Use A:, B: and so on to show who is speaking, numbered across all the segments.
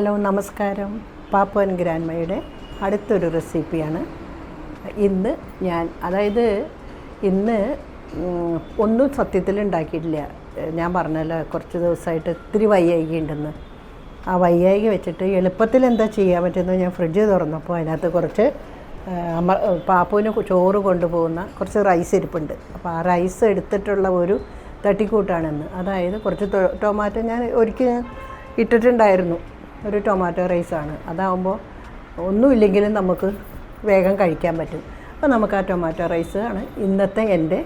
A: Hello നമസ്കാരം. പാപ്പുവൻ ഗ്രാൻമയുടെ അടുത്തൊരു റെസിപ്പിയാണ്. ഇന്ന് ഞാൻ അതായത് ഇന്ന് ഒന്നും സത്യത്തിൽ ഉണ്ടാക്കിയിട്ടില്ല. ഞാൻ പറഞ്ഞല്ലോ കുറച്ച് ദിവസമായിട്ട് ഇത്തിരി വയ്യായിക ഉണ്ടെന്ന് ആ വയ്യായിക വെച്ചിട്ട് എളുപ്പത്തിൽ എന്താ ചെയ്യാൻ പറ്റുന്നത് ഞാൻ ഫ്രിഡ്ജ് തുറന്നപ്പോൾ അതിനകത്ത് കുറച്ച് അമ്മ പാപ്പുവിന് ചോറ് കൊണ്ടുപോകുന്ന കുറച്ച് റൈസ് ഇരിപ്പുണ്ട്. അപ്പോൾ ആ റൈസ് എടുത്തിട്ടുള്ള ഒരു തട്ടിക്കൂട്ടാണെന്ന്. അതായത് കുറച്ച് ടൊമാറ്റോ ഞാൻ ഒരിക്കൽ ഇട്ടിട്ടുണ്ടായിരുന്നു. ഒരു ടൊമാറ്റോ റൈസാണ് അതാവുമ്പോൾ ഒന്നുമില്ലെങ്കിലും നമുക്ക് വേഗം കഴിക്കാൻ പറ്റും. അപ്പോൾ നമുക്ക് ആ ടൊമാറ്റോ റൈസ് ആണ് ഇന്നത്തെ എന്റെ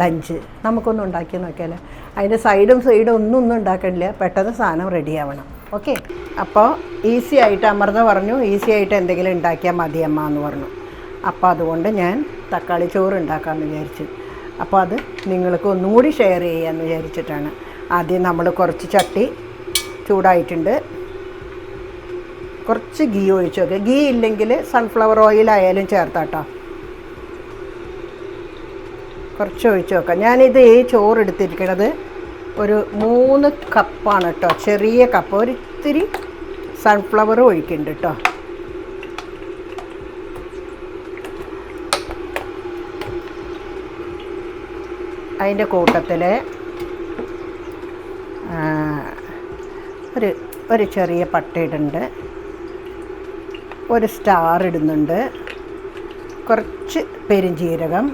A: ലഞ്ച് നമുക്കൊന്ന് ഉണ്ടാക്കി നോക്കിയാലോ. അതിന്റെ സൈഡും സൈഡും ഒന്നും ഒന്നും ഉണ്ടാക്കണില്ല. പെട്ടെന്ന് സാധനം റെഡിയാവണം ഓക്കെ അപ്പോൾ ഈസി ആയിട്ട് അമൃത പറഞ്ഞു. ഈസി ആയിട്ട് എന്തെങ്കിലും ഉണ്ടാക്കിയാൽ മതി അമ്മ എന്ന് പറഞ്ഞു. അപ്പോൾ അതുകൊണ്ട് ഞാൻ തക്കാളി ചോറ് ഉണ്ടാക്കാമെന്ന് വിചാരിച്ചു. അപ്പോൾ അത് നിങ്ങൾക്ക് ഒന്നുകൂടി ഷെയർ ചെയ്യാമെന്ന് വിചാരിച്ചിട്ടാണ്. ആദ്യം നമ്മൾ കുറച്ച് ചട്ടി ചൂടായിട്ടുണ്ട്. കുറച്ച് ഗീ ഒഴിച്ച് നോക്കുക ഗീ ഇല്ലെങ്കിൽ സൺഫ്ലവർ ഓയിൽ ആയാലും ചേർത്താട്ടോ. കുറച്ച് ഒഴിച്ച് നോക്കാം ഞാനിത് ഈ ചോറ് എടുത്തിരിക്കണത് ഒരു മൂന്ന് കപ്പാണ് കേട്ടോ ചെറിയ കപ്പ്. ഒരു ഇത്തിരി സൺഫ്ലവർ ഒഴിക്കുന്നുണ്ട് കേട്ടോ അതിന്റെ കൂട്ടത്തിൽ ഒരു ഒരു ചെറിയ പട്ടയിടുണ്ട് ഒരു സ്റ്റാർ ഇടുന്നുണ്ട്. കുറച്ച് പെരുംജീരകം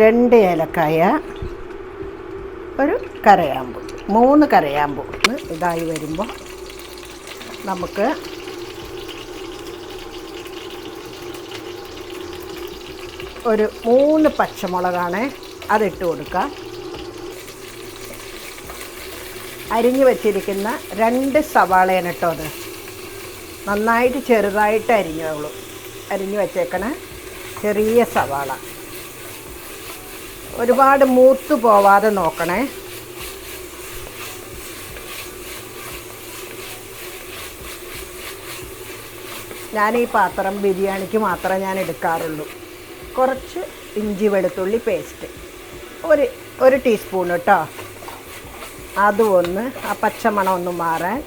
A: രണ്ട് ഏലക്കായ ഒരു കരയാമ്പു മൂന്ന് കരയാമ്പു ഇതായി വരുമ്പോൾ നമുക്ക് ഒരു മൂന്ന് പച്ചമുളകാണ് അതിട്ട് കൊടുക്കാം. അരിഞ്ഞു വെച്ചിരിക്കുന്ന രണ്ട് സവാളയാണ് കേട്ടോ അത്. നന്നായിട്ട് ചെറുതായിട്ട് അരിഞ്ഞോളൂ അരിഞ്ഞു വച്ചേക്കണ ചെറിയ സവാള. ഒരുപാട് മൂത്ത് പോവാതെ നോക്കണേ. ഞാൻ ഈ പാത്രം ബിരിയാണിക്ക് മാത്രമേ ഞാൻ എടുക്കാറുള്ളൂ. കുറച്ച് ഇഞ്ചി വെളുത്തുള്ളി പേസ്റ്റ്. ഒരു ഒരു ടീസ്പൂൺ കേട്ടോ അതും ഒന്ന് ആ പച്ചമണം ഒന്ന് മാറാൻ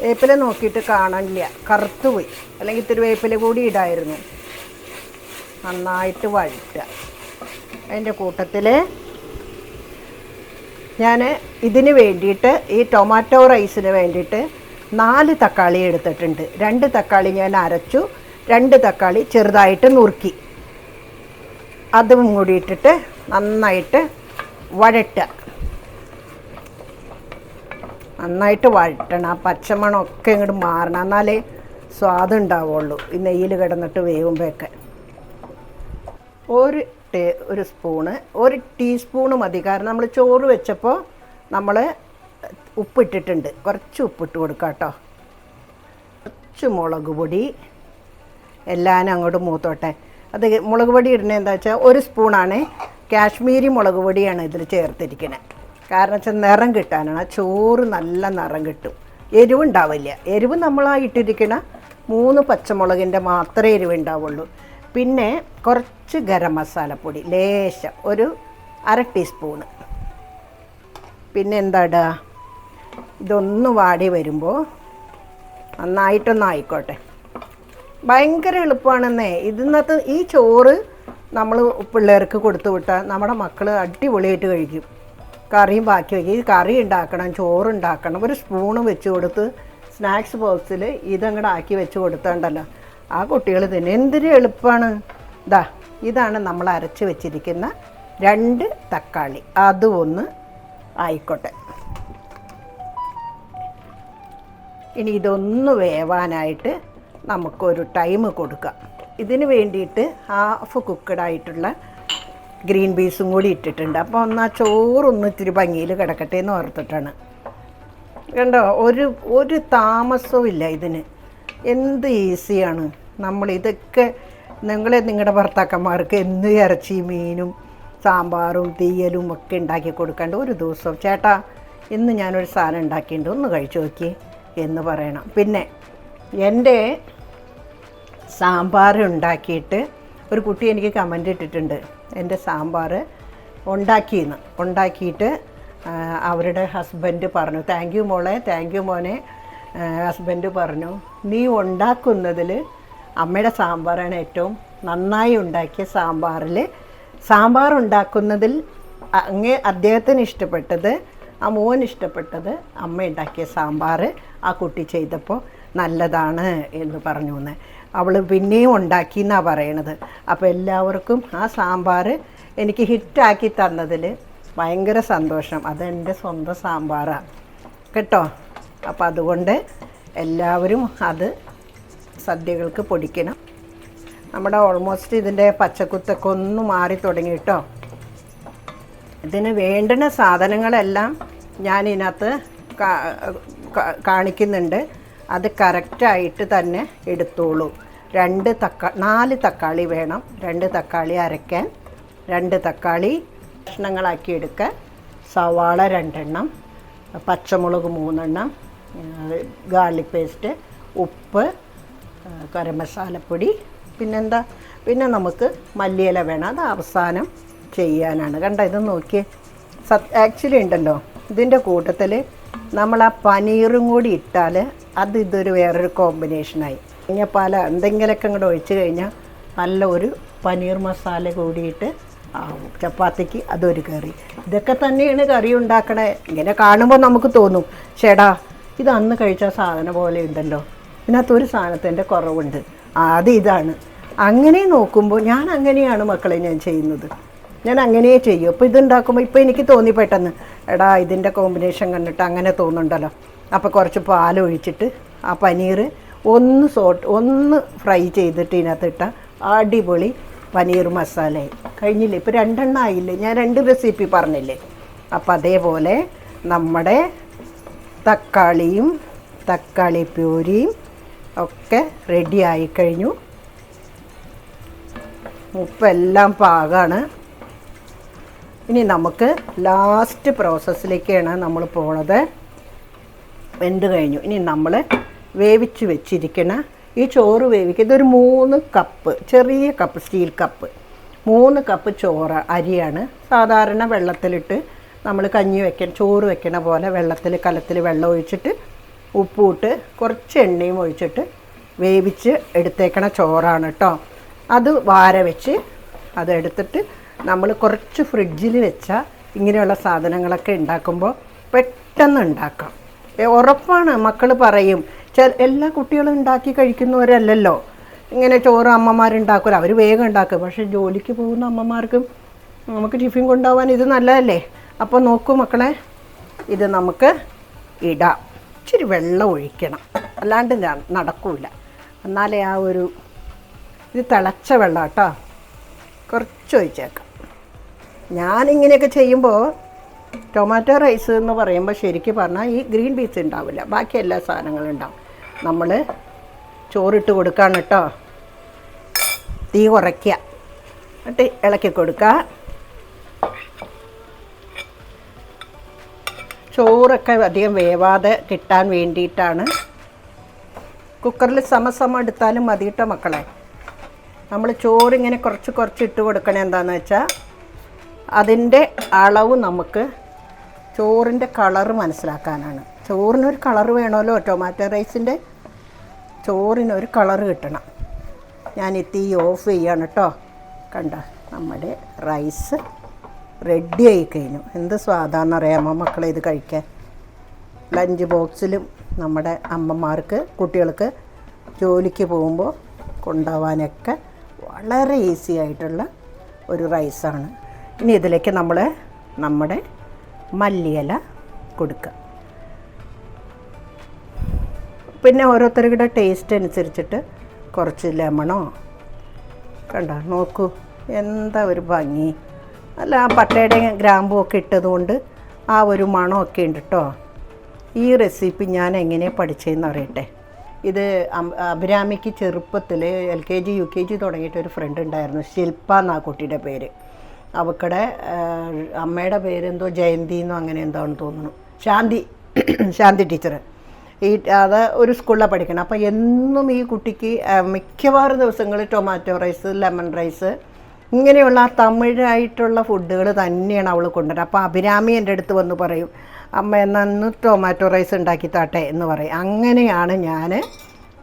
A: വേപ്പില നോക്കിയിട്ട് കാണാനില്ല. കറുത്തു പോയി. അല്ലെങ്കിൽ ഇത്തിരി വേപ്പില കൂടി ഇടായിരുന്നു. നന്നായിട്ട് വഴറ്റുക. അതിന്റെ കൂട്ടത്തിൽ ഞാൻ ഇതിന് വേണ്ടിയിട്ട് ഈ ടൊമാറ്റോ റൈസിന് വേണ്ടിയിട്ട് നാല് തക്കാളി എടുത്തിട്ടുണ്ട്. രണ്ട് തക്കാളി ഞാൻ അരച്ചു. രണ്ട് തക്കാളി ചെറുതായിട്ട് നുറുക്കി. അതും കൂടി ഇട്ടിട്ട് നന്നായിട്ട് വഴറ്റുക. നന്നായിട്ട് വഴറ്റണം. ആ പച്ചമണമൊക്കെ ഇങ്ങോട്ട് മാറണം. എന്നാലേ സ്വാദം ഉണ്ടാവുള്ളൂ. ഈ നെയ്യിൽ കിടന്നിട്ട് വേവുമ്പോഴൊക്കെ ഒരു ടേ ഒരു സ്പൂണ് ഒരു ടീസ്പൂണ് മതി. കാരണം നമ്മൾ ചോറ് വെച്ചപ്പോൾ നമ്മൾ ഉപ്പിട്ടിട്ടുണ്ട്. കുറച്ച് ഉപ്പിട്ട് കൊടുക്കാം കേട്ടോ. കുറച്ച് മുളക് പൊടി. എല്ലാനും അങ്ങോട്ട് മൂത്തോട്ടെ. അത് മുളക് പൊടി ഇടുന്നത് എന്താ വെച്ചാൽ ഒരു സ്പൂണാണ്. കാശ്മീരി മുളക് പൊടിയാണ് ഇതിൽ ചേർത്തിരിക്കുന്നത് കാരണം വെച്ചാൽ നിറം കിട്ടാനാണ്. ആ ചോറ് നല്ല നിറം കിട്ടും. എരിവുണ്ടാവില്ല. എരിവ് നമ്മൾ ആ ഇട്ടിരിക്കണ മൂന്ന് പച്ചമുളകിന്റെ മാത്രമേ എരിവ് ഉണ്ടാവുള്ളൂ പിന്നെ കുറച്ച് ഗരം മസാലപ്പൊടി ലേശം ഒരു അര ടീസ്പൂണ്. പിന്നെ എന്താ ഇതൊന്ന് വാടി വരുമ്പോൾ നന്നായിട്ടൊന്ന് ആയിക്കോട്ടെ ഭയങ്കര എളുപ്പമാണെന്നേ ഇതിനകത്ത് ഈ ചോറ് നമ്മൾ പിള്ളേർക്ക് കൊടുത്തു വിട്ടാൽ നമ്മുടെ മക്കൾ അടിപൊളിയായിട്ട് കഴിക്കും. കറിയും ബാക്കി വയ്ക്കുക ഈ കറി ഉണ്ടാക്കണം ചോറ് ഉണ്ടാക്കണം ഒരു സ്പൂണ് വെച്ച് കൊടുത്ത് സ്നാക്സ് ബോക്സിൽ ഇതങ്ങോട്ട് ആക്കി വെച്ച് കൊടുത്തോണ്ടല്ലോ. ആ കുട്ടികൾ തന്നെ എന്തൊരു എളുപ്പമാണ് ഇതാ ഇതാണ് നമ്മൾ അരച്ച് വെച്ചിരിക്കുന്ന രണ്ട് തക്കാളി. അതും ഒന്ന് ആയിക്കോട്ടെ. ഇനി ഇതൊന്ന് വേവാനായിട്ട് നമുക്കൊരു ടൈം കൊടുക്കാം. ഇതിന് വേണ്ടിയിട്ട് ഹാഫ് കുക്കഡ് ആയിട്ടുള്ള ഗ്രീൻ പീസും കൂടി ഇട്ടിട്ടുണ്ട്. അപ്പോൾ ഒന്ന് ആ ചോറൊന്ന് ഇത്തിരി ഭംഗിയിൽ കിടക്കട്ടെ എന്ന് ഓർത്തിട്ടാണ്. കണ്ടോ? ഒരു ഒരു താമസവും ഇല്ല ഇതിന്. എന്ത് ഈസിയാണ്. നമ്മൾ ഇതൊക്കെ നിങ്ങളെ നിങ്ങളുടെ ഭർത്താക്കന്മാർക്ക് എന്ത് ഇറച്ചി മീനും സാമ്പാറും തീയലും ഒക്കെ ഉണ്ടാക്കി കൊടുക്കേണ്ട ഒരു ദിവസം. ചേട്ടാ ഇന്ന് ഞാനൊരു സാധനം ഉണ്ടാക്കിയിട്ടുണ്ട്. ഒന്ന് കഴിച്ചു നോക്കി എന്ന് പറയണം. പിന്നെ എന്റെ സാമ്പാർ ഉണ്ടാക്കിയിട്ട് ഒരു കുട്ടി എനിക്ക് കമന്റ് ഇട്ടിട്ടുണ്ട്. എന്റെ സാമ്പാർ ഉണ്ടാക്കിയെന്ന്. ഉണ്ടാക്കിയിട്ട് അവരുടെ ഹസ്ബൻഡ് പറഞ്ഞു താങ്ക് യു മോളെ താങ്ക് യു മോനെ. ഹസ്ബൻഡ് പറഞ്ഞു നീ ഉണ്ടാക്കുന്നതിൽ അമ്മയുടെ സാമ്പാറാണ് ഏറ്റവും നന്നായി ഉണ്ടാക്കിയ സാമ്പാറിൽ. സാമ്പാർ ഉണ്ടാക്കുന്നതിൽ അങ്ങ് അദ്ദേഹത്തിന് ഇഷ്ടപ്പെട്ടത് ആ മോൻ ഇഷ്ടപ്പെട്ടത് അമ്മ ഉണ്ടാക്കിയ സാമ്പാർ ആ കുട്ടി ചെയ്തപ്പോൾ നല്ലതാണ് എന്ന് പറഞ്ഞു എന്ന്. അവൾ പിന്നെയും ഉണ്ടാക്കി എന്നാണ് പറയണത്. അപ്പോൾ എല്ലാവർക്കും ആ സാമ്പാർ എനിക്ക് ഹിറ്റാക്കി തന്നതിൽ ഭയങ്കര സന്തോഷം. അതെന്റെ സ്വന്തം സാമ്പാറാണ് കേട്ടോ? അപ്പോൾ അതുകൊണ്ട് എല്ലാവരും അത് സദ്യകൾക്ക് പൊടിക്കണം. നമ്മുടെ ഓൾമോസ്റ്റ് ഇതിന്റെ പച്ചക്കുത്തൊക്കെ ഒന്ന് മാറി തുടങ്ങി കേട്ടോ. ഇതിന് വേണ്ടുന്ന സാധനങ്ങളെല്ലാം ഞാൻ ഇതിനകത്ത് കാണിക്കുന്നുണ്ട്. അത് കറക്റ്റായിട്ട് തന്നെ എടുത്തോളൂ. രണ്ട് തക്കാ നാല് തക്കാളി വേണം. രണ്ട് തക്കാളി അരയ്ക്കാൻ. രണ്ട് തക്കാളി കഷ്ണങ്ങളാക്കി എടുക്കാൻ. സവാള രണ്ടെണ്ണം. പച്ചമുളക് മൂന്നെണ്ണം. ഗാർലിക് പേസ്റ്റ് ഉപ്പ് ഗരം മസാലപ്പൊടി പിന്നെന്താ? പിന്നെ നമുക്ക് മല്ലിയില വേണം. അത് അവസാനം ചെയ്യാനാണ്. കണ്ടോ ഇത് നോക്കിയേ. സത് ആക്ച്വലി ഉണ്ടല്ലോ. ഇതിന്റെ കൂട്ടത്തിൽ നമ്മൾ ആ പനീറും കൂടി ഇട്ടാൽ അത് ഇതൊരു വേറൊരു കോമ്പിനേഷനായി ഇങ്ങനെ പല എന്തെങ്കിലുമൊക്കെ അങ്ങോട്ട് ഒഴിച്ച് കഴിഞ്ഞാൽ നല്ല ഒരു പനീർ മസാല കൂടിയിട്ട് ആവും. ചപ്പാത്തിക്ക് അതൊരു കറി. ഇതൊക്കെ തന്നെയാണ് കറി ഉണ്ടാക്കണേ. ഇങ്ങനെ കാണുമ്പോൾ നമുക്ക് തോന്നും ചേടാ ഇത് അന്ന് കഴിച്ച സാധനം പോലെ ഉണ്ടല്ലോ. ഇതിനകത്ത് ഒരു സാധനത്തിന്റെ കുറവുണ്ട്. അത് ഇതാണ്. അങ്ങനെ നോക്കുമ്പോൾ ഞാൻ അങ്ങനെയാണ് മക്കളെ ഞാൻ ചെയ്യുന്നത്. ഞാൻ അങ്ങനെ ചെയ്യും. അപ്പോൾ ഇതുണ്ടാക്കുമ്പോൾ ഇപ്പോൾ എനിക്ക് തോന്നി പെട്ടെന്ന് എടാ ഇതിന്റെ കോമ്പിനേഷൻ കണ്ടിട്ട് അങ്ങനെ തോന്നുന്നുണ്ടല്ലോ. അപ്പോൾ കുറച്ച് പാൽ ഒഴിച്ചിട്ട് ആ പനീർ ഒന്ന് സോട്ട് ഒന്ന് ഫ്രൈ ചെയ്തിട്ട് ഇതിനകത്തിട്ട അടിപൊളി പനീർ മസാലയായി. കഴിഞ്ഞില്ലേ? ഇപ്പോൾ രണ്ടെണ്ണം ആയില്ലേ? ഞാൻ രണ്ട് റെസിപ്പി പറഞ്ഞില്ലേ? അപ്പോൾ അതേപോലെ നമ്മുടെ തക്കാളിയും തക്കാളി പ്യൂരിയും ഒക്കെ റെഡി ആയിക്കഴിഞ്ഞു ഉപ്പെല്ലാം പാകമാണ് ഇനി നമുക്ക് ലാസ്റ്റ് പ്രോസസ്സിലേക്കാണ് നമ്മൾ പോണത്. വെന്ത് കഴിഞ്ഞു. ഇനി നമ്മൾ വേവിച്ച് വെച്ചിരിക്കണ ഈ ചോറ് വേവിക്കുക ഒരു മൂന്ന് കപ്പ് ചെറിയ കപ്പ് സ്റ്റീൽ കപ്പ് മൂന്ന് കപ്പ് ചോറ് അരിയാണ്. സാധാരണ വെള്ളത്തിലിട്ട് നമ്മൾ കഞ്ഞി വെക്കണ ചോറ് വെക്കണ പോലെ വെള്ളത്തിൽ കലത്തിൽ വെള്ളം ഒഴിച്ചിട്ട് ഉപ്പൂട്ട് കുറച്ച് എണ്ണയും ഒഴിച്ചിട്ട് വേവിച്ച് എടുത്തേക്കണ ചോറാണ് കേട്ടോ അത് വാര വെച്ച് അതെടുത്തിട്ട് നമ്മൾ കുറച്ച് ഫ്രിഡ്ജിൽ വെച്ചാൽ ഇങ്ങനെയുള്ള സാധനങ്ങളൊക്കെ ഉണ്ടാക്കുമ്പോൾ പെട്ടെന്ന് ഉണ്ടാക്കാം. ഉറപ്പാണ് മക്കൾ പറയും ചെ എല്ലാ കുട്ടികളും ഉണ്ടാക്കി കഴിക്കുന്നവരല്ലല്ലോ. ഇങ്ങനെ ചോറ് അമ്മമാരുണ്ടാക്കുമല്ലോ അവർ വേഗം ഉണ്ടാക്കും. പക്ഷേ ജോലിക്ക് പോകുന്ന അമ്മമാർക്കും നമുക്ക് ടിഫിൻ കൊണ്ടുപോകാൻ ഇത് നല്ലതല്ലേ? അപ്പോൾ നോക്കൂ മക്കളെ ഇത് നമുക്ക് ഇടാം. ഇച്ചിരി വെള്ളം ഒഴിക്കണം. അല്ലാണ്ട് നടക്കില്ല നടക്കൂല. എന്നാലേ ആ ഒരു ഇത് തിളച്ച വെള്ളം കേട്ടോ കുറച്ച് ഒഴിച്ചേക്കാം. ഞാനിങ്ങനെയൊക്കെ ചെയ്യുമ്പോൾ ടൊമാറ്റോ റൈസ് എന്ന് പറയുമ്പോൾ ശരിക്കും പറഞ്ഞാൽ ഈ ഗ്രീൻ പീസ് ഉണ്ടാവില്ല. ബാക്കി എല്ലാ സാധനങ്ങളും ഉണ്ടാവും. നമ്മൾ ചോറിട്ട് കൊടുക്കാൻ കേട്ടോ തീ കുറയ്ക്കുക എന്നിട്ട് ഇളക്കി കൊടുക്കുക ചോറൊക്കെ അധികം വേവാതെ കിട്ടാൻ വേണ്ടിയിട്ടാണ്. കുക്കറിൽ സമസമം എടുത്താലും മതി കേട്ടോ മക്കളെ. നമ്മൾ ചോറിങ്ങനെ കുറച്ച് കുറച്ച് ഇട്ട് കൊടുക്കണേ എന്താണെന്ന് വെച്ചാൽ അതിന്റെ അളവ് നമുക്ക് ചോറിന്റെ കളറ് മനസ്സിലാക്കാനാണ്. ചോറിനൊരു കളറ് വേണമല്ലോ? ടൊമാറ്റോ റൈസിന്റെ ചോറിനൊരു കളറ് കിട്ടണം. ഞാൻ തീ ഓഫ് ചെയ്യാണ് കേട്ടോ കണ്ട? നമ്മുടെ റൈസ് റെഡി ആയി കഴിഞ്ഞു. എന്ത് സ്വാദാണെന്നറിയാമോ മക്കളെ ഇത് കഴിക്കാൻ? ലഞ്ച് ബോക്സിലും നമ്മുടെ അമ്മമാർക്ക് കുട്ടികൾക്ക് ജോലിക്ക് പോകുമ്പോൾ കൊണ്ടുപോകാനൊക്കെ വളരെ ഈസി ആയിട്ടുള്ള ഒരു റൈസാണ്. ഇനി ഇതിലേക്ക് നമ്മൾ നമ്മുടെ മല്ലിയില കൊടുക്കുക പിന്നെ ഓരോരുത്തരുടെ ടേസ്റ്റ് അനുസരിച്ചിട്ട് കുറച്ച് ലെമണോ കണ്ട? നോക്കൂ എന്താ ഒരു ഭംഗി. അല്ല ആ പട്ടയുടെ ഗ്രാമ്പും ഒക്കെ ഇട്ടതുകൊണ്ട് ആ ഒരു മണമൊക്കെ ഉണ്ട് കേട്ടോ ഈ റെസിപ്പി ഞാൻ എങ്ങനെ പഠിച്ചതെന്ന് അറിയട്ടെ. ഇത് അഭിരാമിക്ക് ചെറുപ്പത്തിൽ L K G U K G തുടങ്ങിയിട്ട് ഒരു ഫ്രണ്ട് ഉണ്ടായിരുന്നു ശില്പ എന്നാ കുട്ടിയുടെ പേര്. അവക്കടെ അമ്മയുടെ പേരെന്തോ ജയന്തി എന്നോ അങ്ങനെ എന്താണെന്ന് തോന്നുന്നു. ശാന്തി ശാന്തി ടീച്ചർ ഈ അത് ഒരു സ്കൂളിലാണ് പഠിക്കണം. അപ്പോൾ എന്നും ഈ കുട്ടിക്ക് മിക്കവാറും ദിവസങ്ങളിൽ ടൊമാറ്റോ റൈസ് ലെമൺ റൈസ് ഇങ്ങനെയുള്ള ആ തമിഴായിട്ടുള്ള ഫുഡുകൾ തന്നെയാണ് അവൾ കൊണ്ടുവരുന്നത്. അപ്പോൾ അഭിരാമി എന്റെ അടുത്ത് വന്ന് പറയും അമ്മ എന്നാന്ന് ടൊമാറ്റോ റൈസ് ഉണ്ടാക്കി താട്ടെ എന്ന് പറയും. അങ്ങനെയാണ് ഞാൻ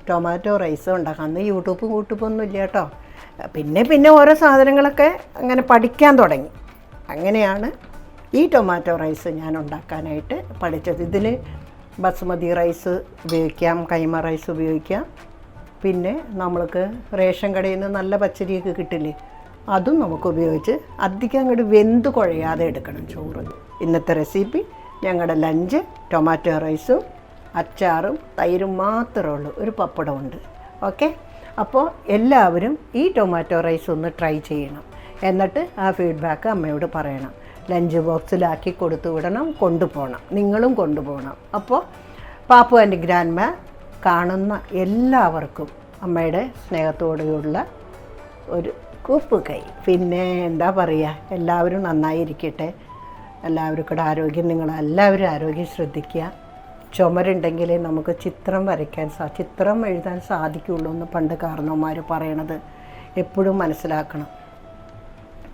A: ടൊമാറ്റോ റൈസ് ഉണ്ടാക്കുക അന്ന് യൂട്യൂബ് യൂട്യൂബൊന്നും ഇല്ല കേട്ടോ. പിന്നെ പിന്നെ ഓരോ സാധനങ്ങളൊക്കെ അങ്ങനെ പഠിക്കാൻ തുടങ്ങി. അങ്ങനെയാണ് ഈ ടൊമാറ്റോ റൈസ് ഞാൻ ഉണ്ടാക്കാനായിട്ട് പഠിച്ചത്. ഇതിൽ ബസ്മതി റൈസ് ഉപയോഗിക്കാം കൈമ റൈസ് ഉപയോഗിക്കാം. പിന്നെ നമ്മൾക്ക് റേഷൻ കടയിൽ നിന്ന് നല്ല പച്ചരിയൊക്കെ കിട്ടില്ലേ അതും നമുക്ക് ഉപയോഗിച്ച് അധികം അങ്ങോട്ട് വെന്ത് കുഴയാതെ എടുക്കണം ചോറ്. ഇന്നത്തെ റെസിപ്പി ഞങ്ങളുടെ ലഞ്ച് ടൊമാറ്റോ റൈസും അച്ചാറും തൈരും മാത്രമേ ഉള്ളൂ. ഒരു പപ്പടമുണ്ട് ഓക്കെ അപ്പോൾ എല്ലാവരും ഈ ടൊമാറ്റോ റൈസ് ഒന്ന് ട്രൈ ചെയ്യണം. എന്നിട്ട് ആ ഫീഡ്ബാക്ക് അമ്മയോട് പറയണം. ലഞ്ച് ബോക്സിലാക്കി കൊടുത്തു വിടണം കൊണ്ടുപോകണം. നിങ്ങളും കൊണ്ടുപോകണം. അപ്പോൾ പാപ്പു ആൻഡ് ഗ്രാൻഡ്മ കാണുന്ന എല്ലാവർക്കും അമ്മയുടെ സ്നേഹത്തോടെയുള്ള ഒരു കൂപ്പ് കൈ. പിന്നെ എന്താ പറയുക എല്ലാവരും നന്നായിരിക്കട്ടെ. എല്ലാവർക്കും ആരോഗ്യം നിങ്ങളെല്ലാവരും ആരോഗ്യം ശ്രദ്ധിക്കുക. ചുമരുണ്ടെങ്കിലേ നമുക്ക് ചിത്രം വരയ്ക്കാൻ സാ ചിത്രം എഴുതാൻ സാധിക്കുള്ളൂ എന്ന് പണ്ട് കാരണവന്മാർ പറയണത് എപ്പോഴും മനസ്സിലാക്കണം.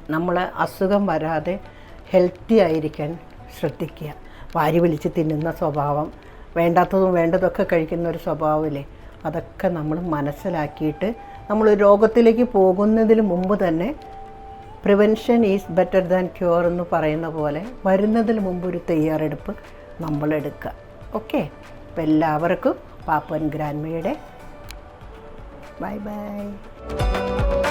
A: നമ്മൾ അസുഖം വരാതെ ഹെൽത്തി ആയിരിക്കാൻ ശ്രദ്ധിക്കുക. വാരി വലിച്ച് തിന്നുന്ന സ്വഭാവം വേണ്ടാത്തതും വേണ്ടതൊക്കെ കഴിക്കുന്ന ഒരു സ്വഭാവമില്ലേ? അതൊക്കെ നമ്മൾ മനസ്സിലാക്കിയിട്ട് നമ്മൾ രോഗത്തിലേക്ക് പോകുന്നതിന് മുമ്പ് തന്നെ prevention is better than cure എന്ന് പറയുന്ന പോലെ വരുന്നതിന് മുമ്പ് ഒരു തയ്യാറെടുപ്പ് നമ്മൾ എടുക്കുക. ഓക്കെ. അപ്പോൾ എല്ലാവർക്കും പാപ്പൻ ഗ്രാൻമയുടെ. Bye bye.